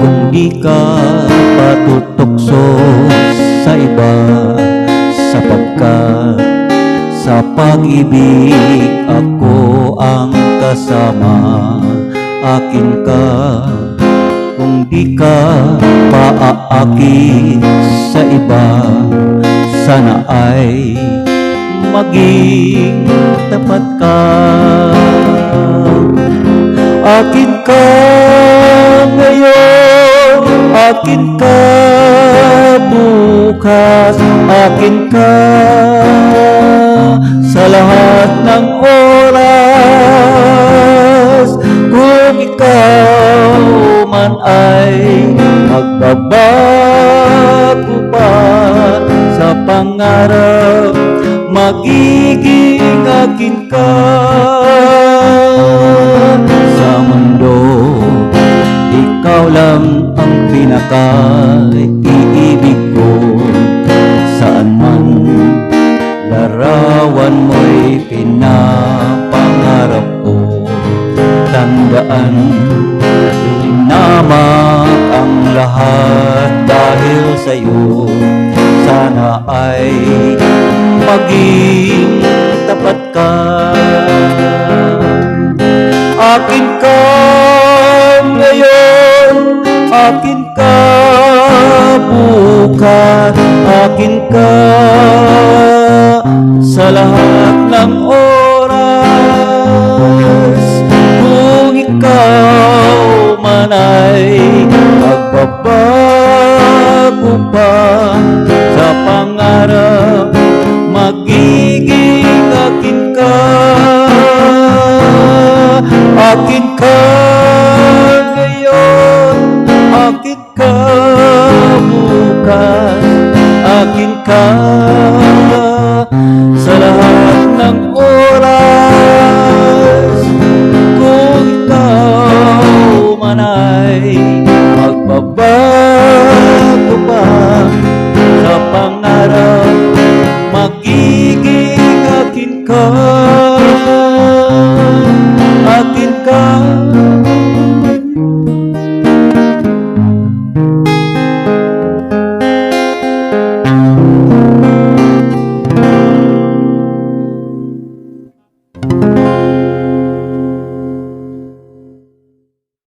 Kung di ka patutokso sa iba sapagkat sa pag-ibig ako ang kasama. Akin ka. Kung di ka paaakit sa iba sana ay maging tapat ka akin ka ngayon. Akin ka bukas. Akin ka sa lahat ng oras. Kung ikaw man ay magbabago pa sa pangarap magiging akin ka pinaka-iibig ko Saan man larawan mo'y pinapangarap ko. Tandaan, linamak ang lahat dahil sa'yo. Sana ay maging tapat ka. Akin ka ngayon, akin ka bukas, akin ka sa lahat ng oras. Kung ikaw man ay magbabago pa sa pangarap, magiging ka akin ka akin ka. Salamat